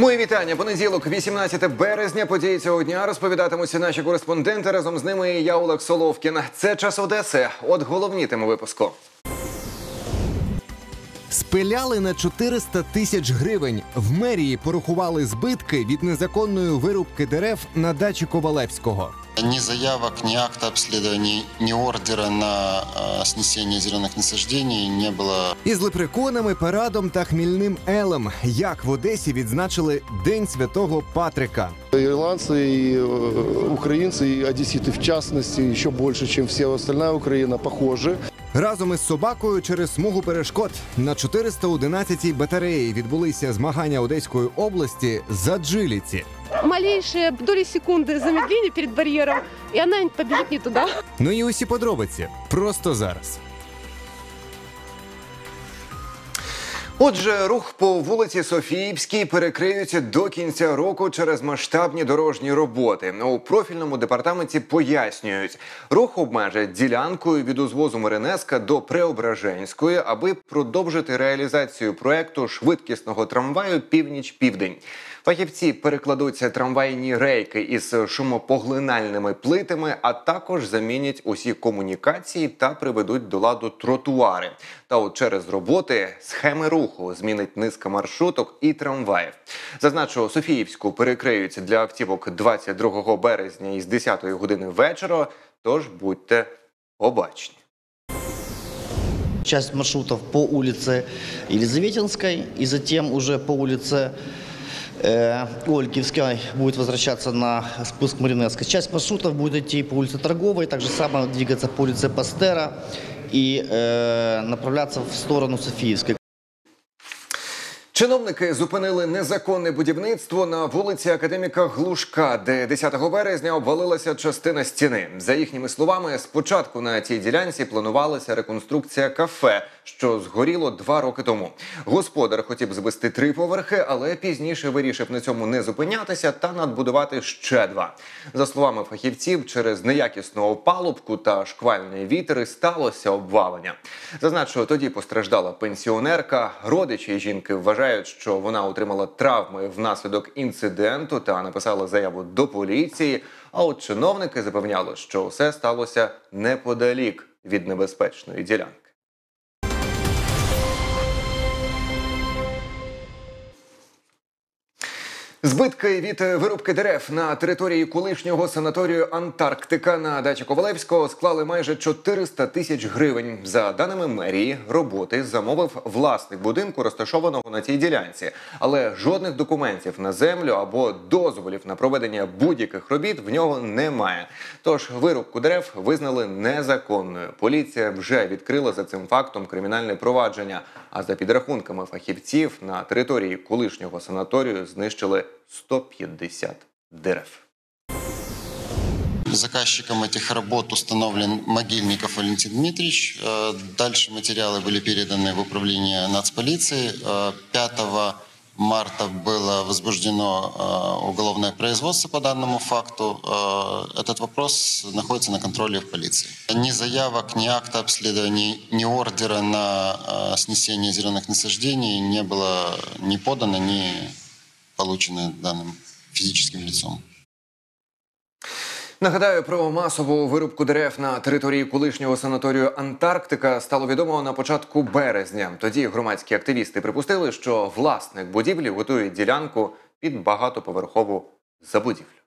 Мої вітання. Понеділок, 18 березня. Події цього дня розповідатимуться наші кореспонденти. Разом з ними я Олег Соловкін. Це час Одеси. От головні теми випуску. Спиляли на 400 тисяч гривень. В мерії порахували збитки від незаконної вирубки дерев на дачі Ковалевського. Ни заявок, ни акта обследования, ни ордера на э, снесение зеленых насаждений не было. Із лепреконами, парадом та хмільним елем. Як в Одесі відзначили День Святого Патрика. Ирландцы и э, украинцы, и одесситы в частности, еще больше, чем вся остальная Украина, похожи. Разом із собакою через смугу перешкод на 411-й батареї відбулися змагання Одеської області за джиліці. малейшие доли секунды замедления перед барьером, и она побежит не туда. Ну і усі подробиці просто зараз. Отже, рух по вулиці Софіївській перекриються до кінця року через масштабні дорожні роботи. У профільному департаменті пояснюють, рух обмежать ділянкою від узвозу Маринеска до Преображенської, аби продовжити реалізацію проекту швидкісного трамваю Північ-Південь. Фахівці перекладуться трамвайні рейки із шумопоглинальними плитами, а також замінять усі комунікації та приведуть до ладу тротуари. Та от через роботи схеми руху змінить низка маршруток і трамваїв. Зазначу, Софіївську перекриють для автівок 22 березня із 10 години вечора. Тож будьте обачні. часть маршрутов по улице Елизаветинской и затем уже по улице э, будет возвращаться на спуск Маринесской. Часть маршрутов будет идти по улице Торговой, также само двигаться по улице Пастера и э, направляться в сторону Софиевской. Чиновники зупинили незаконне будівництво на вулиці Академіка Глушка, де 10 березня обвалилася частина стіни. За їхніми словами, спочатку на цій ділянці планувалася реконструкція кафе, що згоріло два роки тому. Господар хотів звести три поверхи, але пізніше вирішив на цьому не зупинятися та надбудувати ще два. За словами фахівців, через неякісну опалубку та шквальний вітер сталося обвалення. Зазначу, тоді постраждала пенсіонерка. Родичі жінки вважають, що вона отримала травми внаслідок інциденту та написала заяву до поліції. А от чиновники запевняли, що все сталося неподалік від небезпечної ділянки. Збитки від вирубки дерев на території колишнього санаторію Антарктика на дачі Ковалевського склали майже 400 тисяч гривень. За даними мерії, роботи замовив власник будинку, розташованого на цій ділянці, але жодних документів на землю або дозволів на проведення будь-яких робіт в нього немає. Тож вирубку дерев визнали незаконною. Поліція вже відкрила за цим фактом кримінальне провадження. А за підрахунками фахівців на території колишнього санаторію знищили 150 дерев. Заказчиком этих работ установлен Могильников Валентин Дмитриевич. Э, Дальше материалы были переданы в управление нацполиции. Э, 5 марта было возбуждено э, уголовное производство по данному факту. Э, Этот вопрос находится на контроле в полиции. Ни заявок, ни акта обследования, ни ордера на э, снесение зеленых насаждений не было ни подано, ни получено данным физическим лицом. Нагадаю про масову вирубку дерев на території колишнього санаторію Антарктика стало відомо на початку березня. Тоді громадські активісти припустили, що власник будівлі готує ділянку під багатоповерхову забудівлю.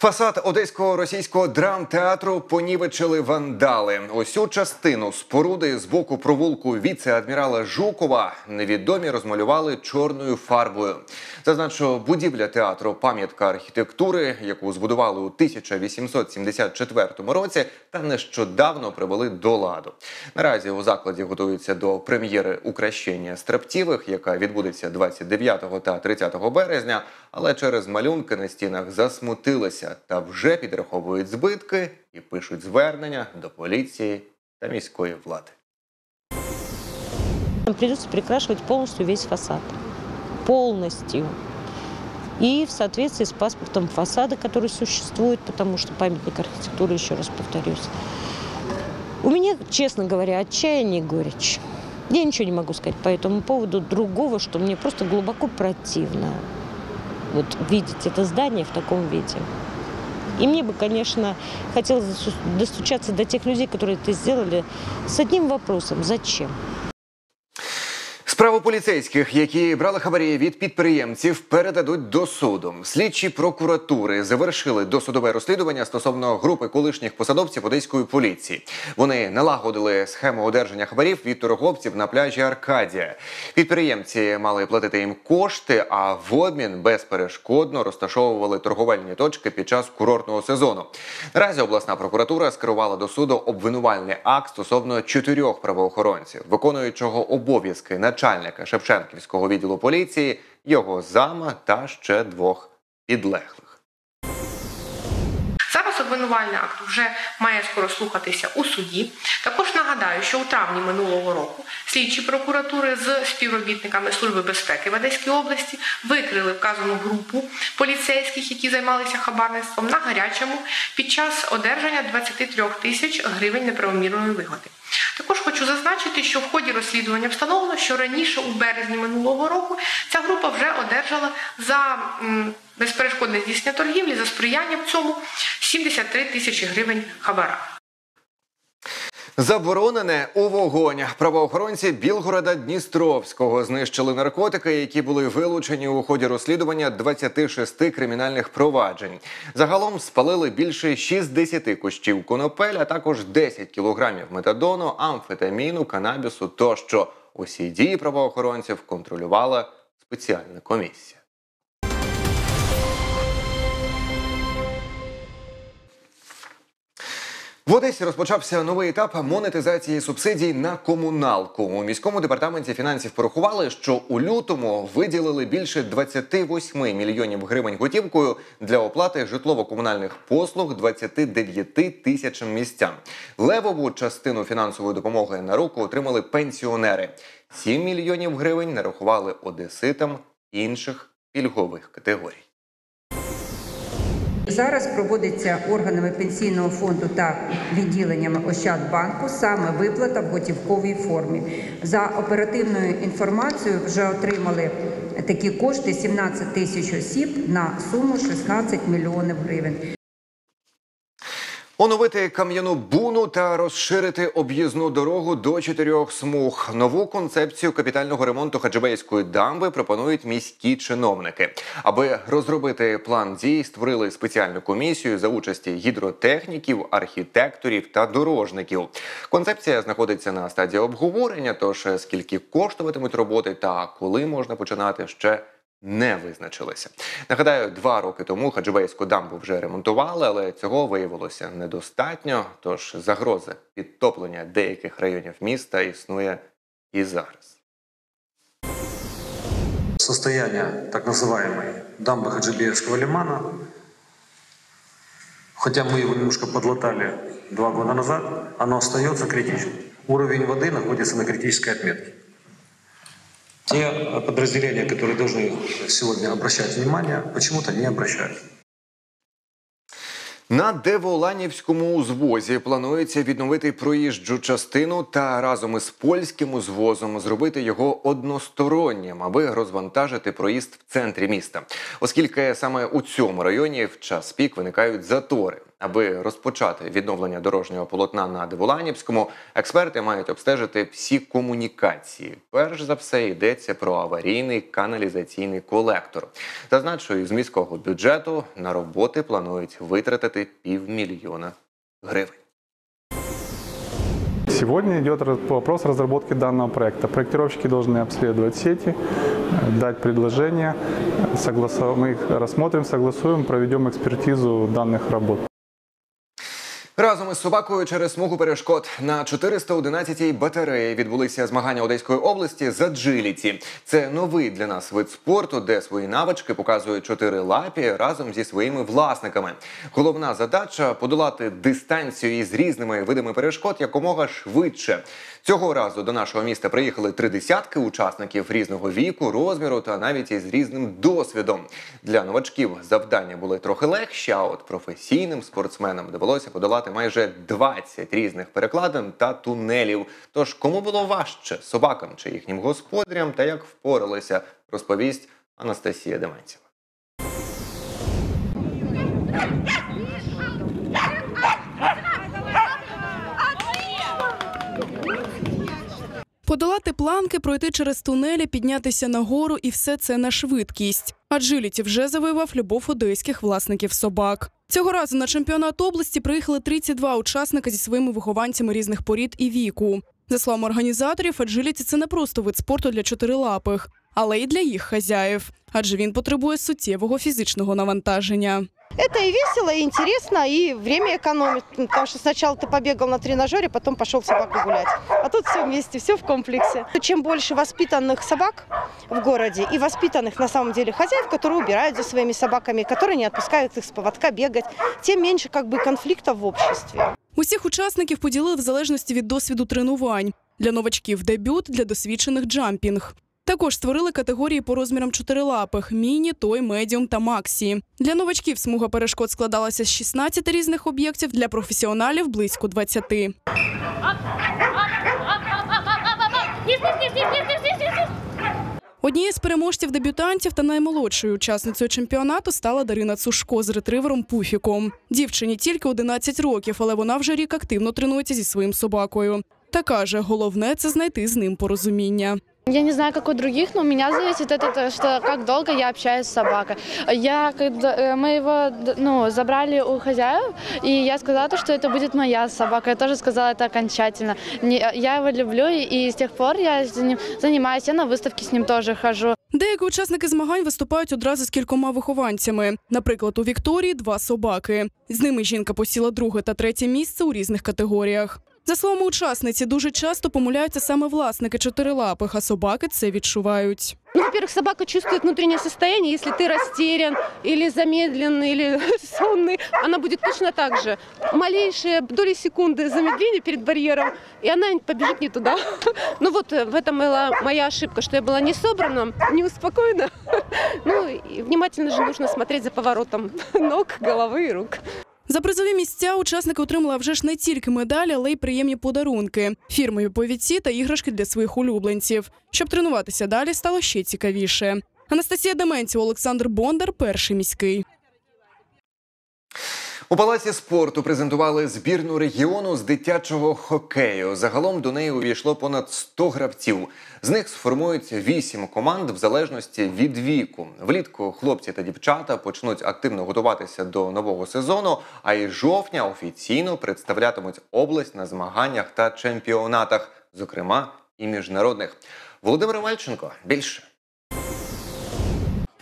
Фасад одеського російського драмтеатру понівечили вандали. Усю частину споруди з боку провулку віце-адмірала Жукова невідомі розмалювали чорною фарбою. Зазначу, будівля театру пам'ятка архітектури, яку збудували у 1874 році, та нещодавно привели до ладу. Наразі у закладі готуються до прем'єри «Укращення строптівих», яка відбудеться 29 та 30 березня. Але через малюнки на стінах засмутилися та вже підраховують збитки і пишуть звернення до поліції та міської влади. Нам придется перекрашивать полностью весь фасад. Полностью. И в соответствии с паспортом фасада, который существует, потому что памятник архитектуры, еще раз повторюсь, У меня, честно говоря, отчаяние и горечь. Я ничего не могу сказать по этому поводу другого, что мне просто глубоко противно вот видеть это здание в таком виде. И мне бы, конечно, хотелось досу- достучаться до тех людей, которые это сделали, с одним вопросом – зачем? Справу поліцейських, які брали хабарі від підприємців, передадуть до суду. Слідчі прокуратури завершили досудове розслідування стосовно групи колишніх посадовців одеської поліції. Вони налагодили схему одержання хабарів від торговців на пляжі Аркадія. Підприємці мали платити їм кошти, а в обмін безперешкодно розташовували торговельні точки під час курортного сезону. Наразі обласна прокуратура скерувала до суду обвинувальний акт стосовно чотирьох правоохоронців, виконуючого обов'язки начальника Шевченківського відділу поліції, його зама та ще двох підлеглих. Обвинувальний акт вже має скоро слухатися у суді. Також нагадаю, що у травні минулого року слідчі прокуратури з співробітниками Служби безпеки в Одеській області викрили вказану групу поліцейських, які займалися хабарництвом на гарячому під час одержання 23 тисяч гривень неправомірної вигоди. Також хочу зазначити, що в ході розслідування встановлено, що раніше у березні минулого року ця група вже одержала за безперешкодне здійснення торгівлі за сприяння в цьому 73 тисячі гривень хабара. Заборонене у вогонь. Правоохоронці Білгорода Дністровського знищили наркотики, які були вилучені у ході розслідування 26 кримінальних проваджень. Загалом спалили більше 60 кущів конопель, а також 10 кілограмів метадону, амфетаміну, канабісу тощо. Усі дії правоохоронців контролювала спеціальна комісія. В Одесі розпочався новий етап монетизації субсидій на комуналку. У міському департаменті фінансів порахували, що у лютому виділили більше 28 мільйонів гривень готівкою для оплати житлово-комунальних послуг 29 тисячам містян. Левову частину фінансової допомоги на руку отримали пенсіонери. 7 мільйонів гривень нарахували одеситам інших пільгових категорій. Зараз проводиться органами пенсійного фонду та відділеннями Ощадбанку саме виплата в готівковій формі. За оперативною інформацією вже отримали такі кошти 17 тисяч осіб на суму 16 мільйонів гривень. Оновити кам'яну буну та розширити об'їзну дорогу до чотирьох смуг. Нову концепцію капітального ремонту Хаджибейської дамби пропонують міські чиновники. Аби розробити план дій, створили спеціальну комісію за участі гідротехніків, архітекторів та дорожників. Концепція знаходиться на стадії обговорення. Тож скільки коштуватимуть роботи та коли можна починати ще Не визначилися. Нагадаю, два роки тому Хаджибейську дамбу вже ремонтували, але цього виявилося недостатньо. Тож загроза підтоплення деяких районів міста існує і зараз. состояние так называемой дамбы Хаджибеевского лимана, хотя мы его немножко подлатали два года назад, оно остается критичным. Уровень воды находится на критической отметке. Те э, подразделения, которые должны сегодня обращать внимание, почему-то не обращают. На Деволанівському узвозі планується відновити проїжджу частину та разом із польським узвозом зробити його одностороннім, аби розвантажити проїзд в центрі міста, оскільки саме у цьому районі в час пік виникають затори. Аби розпочати відновлення дорожнього полотна на Деволанівському, експерти мають обстежити всі комунікації. Перш за все йдеться про аварійний каналізаційний колектор. Зазначу, із міського бюджету на роботи планують витратити півмільйона гривень. Сегодня идет раз- вопрос разработки данного проекта. Проектировщики должны обследовать сети, э, дать предложения, согласов- мы их рассмотрим, согласуем, проведем экспертизу данных работ. Разом із собакою через смугу перешкод на 411-й батареї відбулися змагання Одеської області за джиліті. Це новий для нас вид спорту, де свої навички показують чотири лапі разом зі своїми власниками. Головна задача подолати дистанцію із різними видами перешкод якомога швидше. Цього разу до нашого міста приїхали три десятки учасників різного віку, розміру та навіть із різним досвідом. Для новачків завдання були трохи легші, а от професійним спортсменам довелося подолати майже 20 різних перекладин та тунелів. Тож кому було важче собакам чи їхнім господарям, та як впоралися, розповість Анастасія Деманцева. Подолати планки, пройти через тунелі, піднятися на гору і все це на швидкість. Аджиліті вже завоював любов одеських власників собак. Цього разу на чемпіонат області приїхали 32 учасника зі своїми вихованцями різних порід і віку. За словами організаторів, аджиліті це не просто вид спорту для чотирилапих, але й для їх хазяїв, адже він потребує суттєвого фізичного навантаження. Это и весело, и интересно, и время экономит. Ну, Потому что сначала ты побегал на тренажере, потом пошел собаку гулять. А тут все вместе, все в комплексе. Чем больше воспитанных собак в городе и воспитанных на самом деле хозяев, которые убирают за своими собаками, которые не отпускают их с поводка бегать, тем меньше как бы конфликтов в обществе. Усіх учасників поділили в залежності від досвіду тренувань. Для новачків дебют, для досвідчених джампінг. Також створили категорії по розмірам чотирилапих: міні, той, медіум та максі. Для новачків смуга перешкод складалася з 16 різних об'єктів, для професіоналів близько 20. Однією з переможців дебютантів та наймолодшою учасницею чемпіонату стала Дарина Цушко з ретривером Пуфіком. Дівчині тільки 11 років, але вона вже рік активно тренується зі своїм собакою. Та каже, головне це знайти з ним порозуміння. Я не знаю, как у других, но у меня зависит от этого, что как долго я общаюсь с собакой. Я, когда, э, мы его д- ну, забрали у хозяев, и я сказала, то, что это будет моя собака. Я тоже сказала это окончательно. Не- Я его люблю, и, и с тех пор я с ним занимаюсь. Я на выставки с ним тоже хожу. Деякі учасники змагань виступають одразу з кількома вихованцями. Наприклад, у Вікторії два собаки. З ними жінка посіла друге та третє місце у різних категоріях. За словами учасниці, дуже часто помиляються саме власники чотирилапих, а собаки це відчувають. Ну, во-первых, собака чувствует внутреннее состояние. Если ты растерян или замедленный, или сонный, она будет точно так же. Малейшие доли секунды замедления перед барьером, и она побежит не туда. Ну вот э, в этом была моя ошибка, что я была не собрана, не успокоена. Ну и внимательно же нужно смотреть за поворотом ног, головы и рук. За призові місця учасники отримали вже ж не тільки медалі, але й приємні подарунки, фірмові повідці та іграшки для своїх улюбленців. Щоб тренуватися далі, стало ще цікавіше. Анастасія Деменців, Олександр Бондар, перший міський. У палаці спорту презентували збірну регіону з дитячого хокею. Загалом до неї увійшло понад 100 гравців. З них сформують 8 команд в залежності від віку. Влітку хлопці та дівчата почнуть активно готуватися до нового сезону. А із жовтня офіційно представлятимуть область на змаганнях та чемпіонатах, зокрема і міжнародних. Володимир Мальченко більше.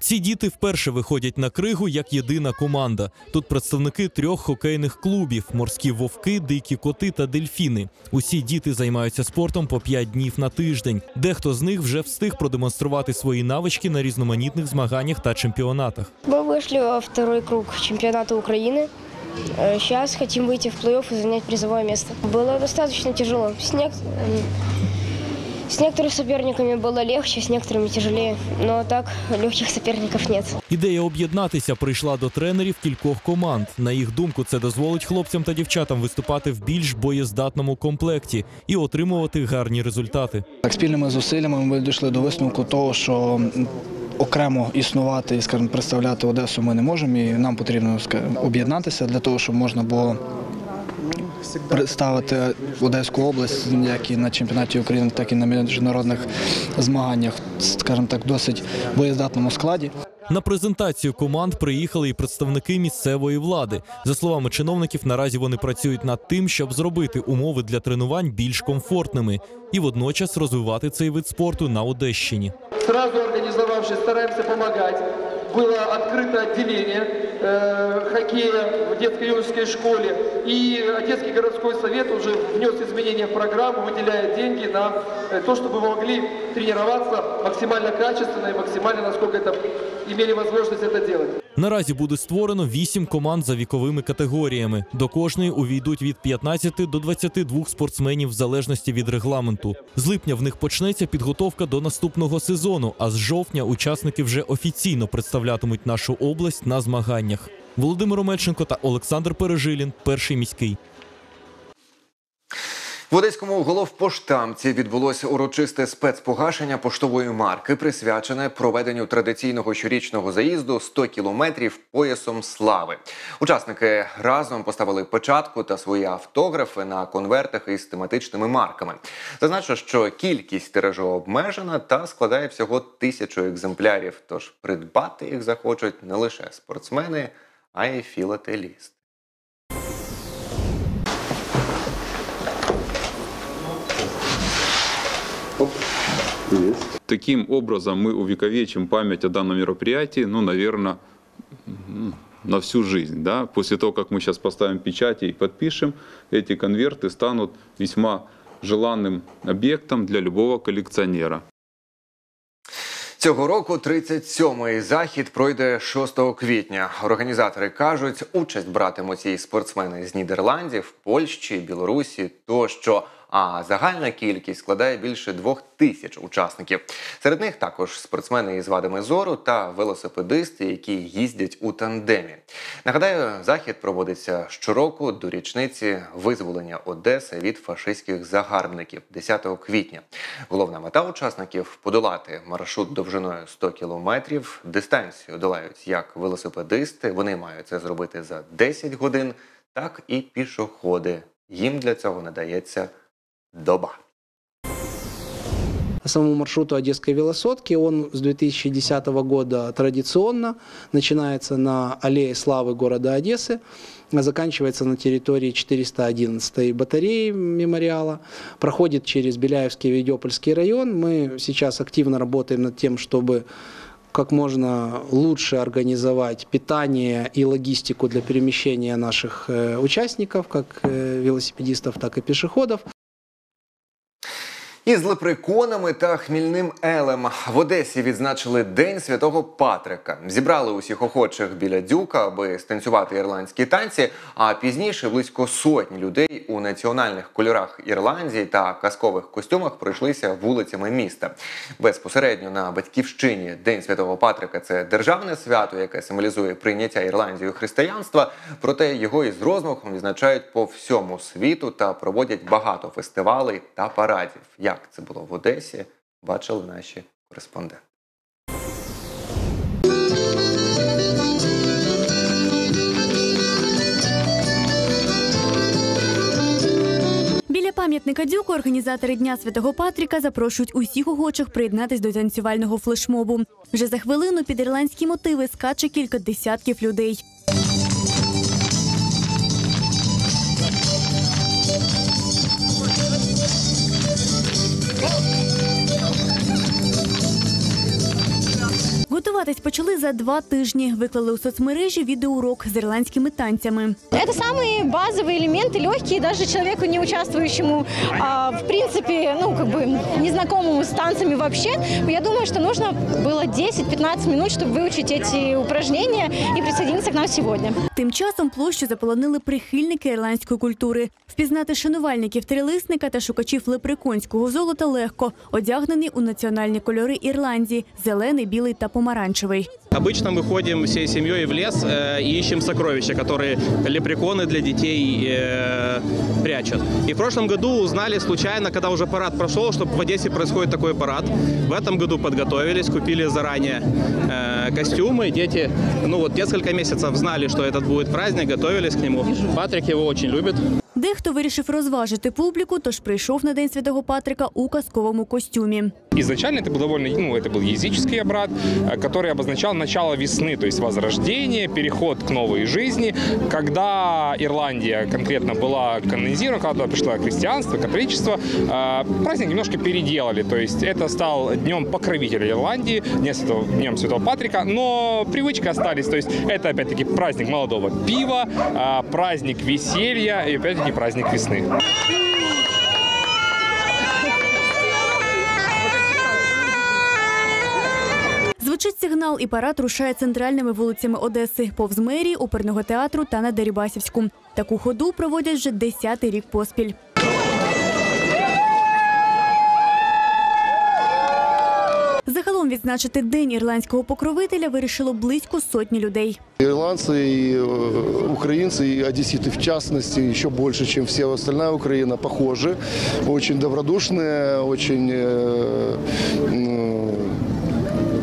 Ці діти вперше виходять на кригу як єдина команда. Тут представники трьох хокейних клубів: морські вовки, дикі коти та дельфіни. Усі діти займаються спортом по 5 днів на тиждень. Дехто з них вже встиг продемонструвати свої навички на різноманітних змаганнях та чемпіонатах. Мы вышли во второй круг чемпионата Украины. Сейчас хотим выйти в плей-офф и занять призовое место. Было достаточно тяжело. С, нек- м, с некоторыми соперниками было легче, с некоторыми тяжелее. Но так легких соперников нет. Ідея об'єднатися прийшла до тренерів кількох команд. На їх думку, це дозволить хлопцям та дівчатам виступати в більш боєздатному комплекті і отримувати гарні результати. Так, спільними зусиллями ми дійшли до висновку того, що м, окремо існувати і скажімо, представляти Одесу ми не можемо, і нам потрібно скажімо, об'єднатися для того, щоб можна було представити Одеську область як і на чемпіонаті України, так і на міжнародних змаганнях, скажімо так, досить боєздатному складі. На презентацію команд приїхали і представники місцевої влади. За словами чиновників, наразі вони працюють над тим, щоб зробити умови для тренувань більш комфортними і водночас розвивати цей вид спорту на Одещині. Сразу организовавшись, стараемся помогать. Было открыто отделение э, хоккея в детско-юношеской школе. И Одесский городской совет уже внес изменения в программу, выделяя деньги на э, то, чтобы мы могли тренироваться максимально качественно и максимально, насколько это имели возможность это делать. Наразі буде створено вісім команд за віковими категоріями. До кожної увійдуть від 15 до 22 спортсменів в залежності від регламенту. З липня в них почнеться підготовка до наступного сезону. А з жовтня учасники вже офіційно представлятимуть нашу область на змаганнях. Володимир Омельченко та Олександр Пережилін, перший міський. В Одеському головпоштамці відбулося урочисте спецпогашення поштової марки, присвячене проведенню традиційного щорічного заїзду 100 кілометрів поясом слави. Учасники разом поставили печатку та свої автографи на конвертах із тематичними марками. Зазначу, що кількість тиражу обмежена та складає всього тисячу екземплярів. Тож придбати їх захочуть не лише спортсмени, а й філателісти. Таким образом мы увековечим память о данном мероприятии, ну, наверное, на всю жизнь. Да? После того, как мы сейчас поставим печати и подпишем, эти конверты станут весьма желанным объектом для любого коллекционера. Цього року 37-й захід пройде 6 квітня. Організатори кажуть, участь братимуть і спортсмени з Нідерландів, Польщі, Білорусі тощо. А загальна кількість складає більше двох тисяч учасників. Серед них також спортсмени із вадами зору та велосипедисти, які їздять у тандемі. Нагадаю, захід проводиться щороку до річниці визволення Одеси від фашистських загарбників 10 квітня. Головна мета учасників подолати маршрут довжиною 100 кілометрів. Дистанцію долають як велосипедисти. Вони мають це зробити за 10 годин, так і пішоходи. Їм для цього надається доба. самому маршруту Одесской велосотки. Он с 2010 года традиционно начинается на аллее славы города Одессы, заканчивается на территории 411 батареи мемориала, проходит через Беляевский и Ведёпольский район. Мы сейчас активно работаем над тем, чтобы как можно лучше организовать питание и логистику для перемещения наших э, участников, как э, велосипедистов, так и пешеходов. Із лепреконами та хмільним елем в Одесі відзначили День Святого Патрика. Зібрали усіх охочих біля дюка, аби станцювати ірландські танці. А пізніше близько сотні людей у національних кольорах Ірландії та казкових костюмах пройшлися вулицями міста. Безпосередньо на батьківщині День Святого Патрика це державне свято, яке символізує прийняття Ірландією християнства. Проте його із розмахом відзначають по всьому світу та проводять багато фестивалей та парадів. Як це було в Одесі, бачили наші кореспонденти. Біля пам'ятника дюку організатори Дня Святого Патріка запрошують усіх охочих приєднатись до танцювального флешмобу. Вже за хвилину під ірландські мотиви скаче кілька десятків людей. Готуватись почали за два тижні. Виклали у соцмережі відеоурок з ірландськими танцями. Это самые базовые элементы, легкие даже человеку, не участвующему, а, в принципе, ну, как бы, незнакомому с танцами вообще. Я думаю, что нужно было 10-15 минут, чтобы выучить эти упражнения и присоединиться к нам сегодня. Тим часом площу заполонили прихильники ірландської культури. Впізнати шанувальників трилисника та шукачів лепреконського золота легко, одягнені у національні кольори Ірландії зелений, білий та помаранчевий. Обычно мы ходим всей семьей в лес э, и ищем сокровища, которые лепреконы для детей э, прячут. И в прошлом году узнали случайно, когда уже парад прошел, что в Одессе происходит такой парад. В этом году подготовились, купили заранее э, костюмы. Дети, ну вот несколько месяцев знали, что этот будет праздник, готовились к нему. Патрик его очень любит. Дехто вирішив розважити публіку, тож прийшов на День Святого Патрика у казковому костюмі. Изначально это был довольно, ну, это был языческий обряд, э, который обозначал начало весны, то есть возрождение, переход к новой жизни. Когда Ирландия конкретно была канонизирована, когда пришло христианство, католичество, э, праздник немножко переделали, то есть это стал днем покровителя Ирландии, не святого, днем Святого Патрика, но привычки остались, то есть это опять-таки праздник молодого пива, э, праздник веселья и опять-таки праздник весны. Звучить сигнал і парад рушає центральними вулицями Одеси, повз мерії, оперного театру та на Дерібасівську. Таку ходу проводять вже десятий рік поспіль. відзначити День ірландського покровителя вирішило близько сотні людей. Ирландцы и э, украинцы, и одесситы в частности, еще больше, чем вся остальная Украина, похожи. Очень добродушные, очень э, ну,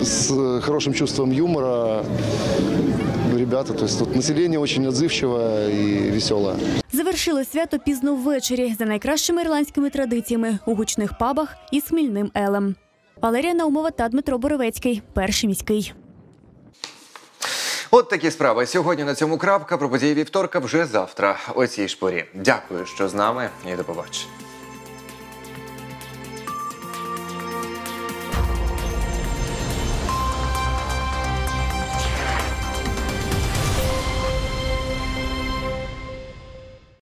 с хорошим чувством юмора ребята. То есть тут население очень отзывчивое и веселое. Завершили свято пізно ввечері за найкращими ірландськими традиціями у гучних пабах із хмільним елем. Валерія Наумова та Дмитро Боровецький. Перший міський. От такі справи. Сьогодні на цьому крапка. Про події вівторка вже завтра. О цій ж порі. Дякую, що з нами, і до побачення.